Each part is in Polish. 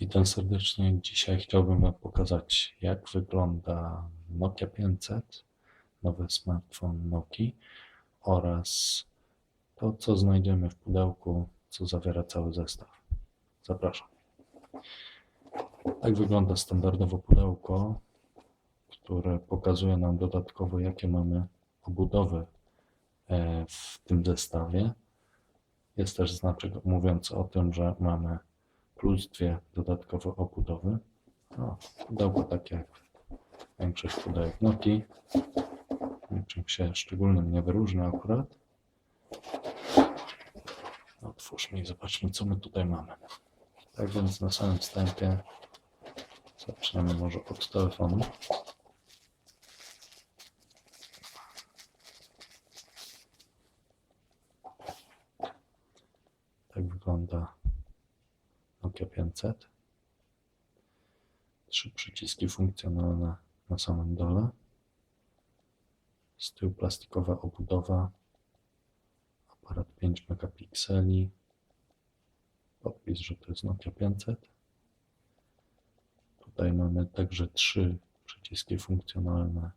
Witam serdecznie. Dzisiaj chciałbym Wam pokazać, jak wygląda Nokia 500, nowy smartfon Nokii oraz to, co znajdziemy w pudełku, co zawiera cały zestaw. Zapraszam. Tak wygląda standardowo pudełko, które pokazuje nam dodatkowo, jakie mamy obudowy e, w tym zestawie. Jest też znaczek mówiący o tym, że mamy plus dwie dodatkowe obudowy. No, pudełko takie jak większość pudełek Nokii. Niczym się szczególnym nie wyróżnia akurat. Otwórzmy i zobaczmy, co my tutaj mamy. Tak więc na samym wstępie zaczniemy może od telefonu. Tak wygląda Nokia 500. Trzy przyciski funkcjonalne na samym dole. Z tyłu plastikowa obudowa. Aparat 5 megapikseli. Podpis, że to jest Nokia 500. Tutaj mamy także trzy przyciski funkcjonalne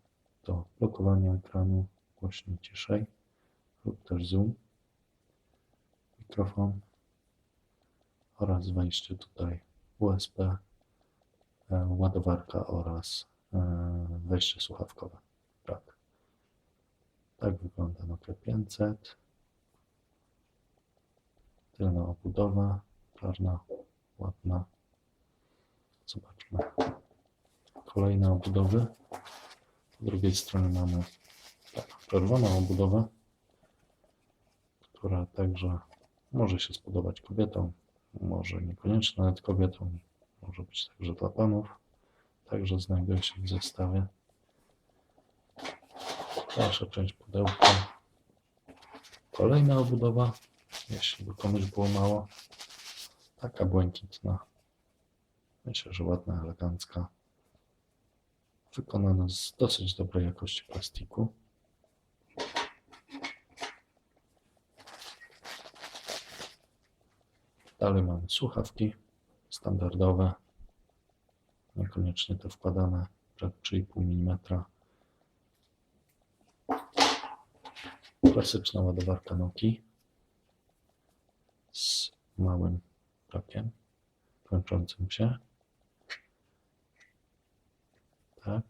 do blokowania ekranu, głośniej, ciszej lub też zoom. Mikrofon oraz wejście tutaj USB, e, ładowarka oraz e, wejście słuchawkowe. Tak. Tak wygląda Nokia 500. Tylna obudowa, czarna, ładna. Zobaczmy. Kolejne obudowy. Po drugiej stronie mamy tak, czerwoną obudowę, która także może się spodobać kobietom, może niekoniecznie nawet kobietom, może być także dla panów. Także znajduje się w zestawie. Dalsza część pudełka. Kolejna obudowa, jeśli by komuś było mało. Taka błękitna. Myślę, że ładna, elegancka. Wykonana z dosyć dobrej jakości plastiku. Dalej mamy słuchawki standardowe, niekoniecznie te wkładane, jak 3,5 mm. Klasyczna ładowarka Nokii z małym takiem kończącym się. Tak.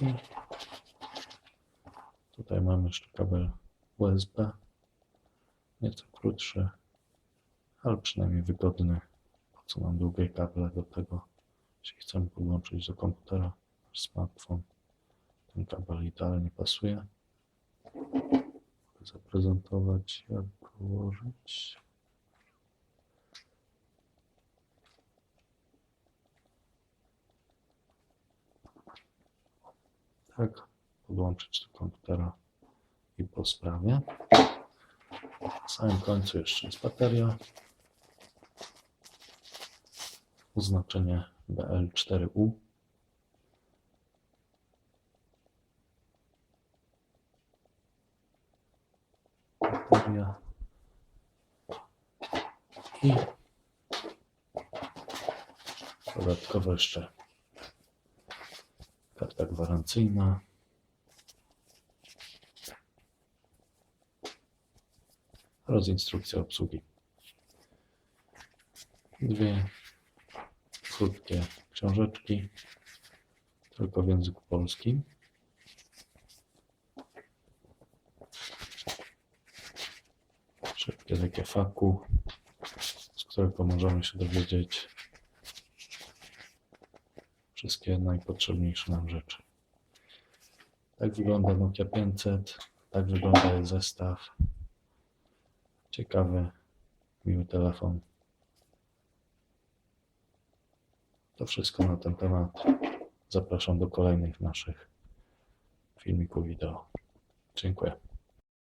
I tutaj mamy jeszcze kabel USB nieco krótszy, ale przynajmniej wygodny. Po co mam długie kable do tego, jeśli chcemy podłączyć do komputera smartfon. Ten kabel idealnie pasuje. Mogę zaprezentować, jak go włożyć. Tak, podłączyć do komputera i po sprawie. Na samym końcu jeszcze jest bateria. Oznaczenie BL4U. Bateria. I dodatkowo jeszcze karta gwarancyjna. Oraz instrukcja obsługi. Dwie krótkie książeczki, tylko w języku polskim. Szybkie takie faku, z którego możemy się dowiedzieć wszystkie najpotrzebniejsze nam rzeczy. Tak wygląda Nokia 500, tak wygląda zestaw. Ciekawy, miły telefon. To wszystko na ten temat. Zapraszam do kolejnych naszych filmików wideo. Dziękuję.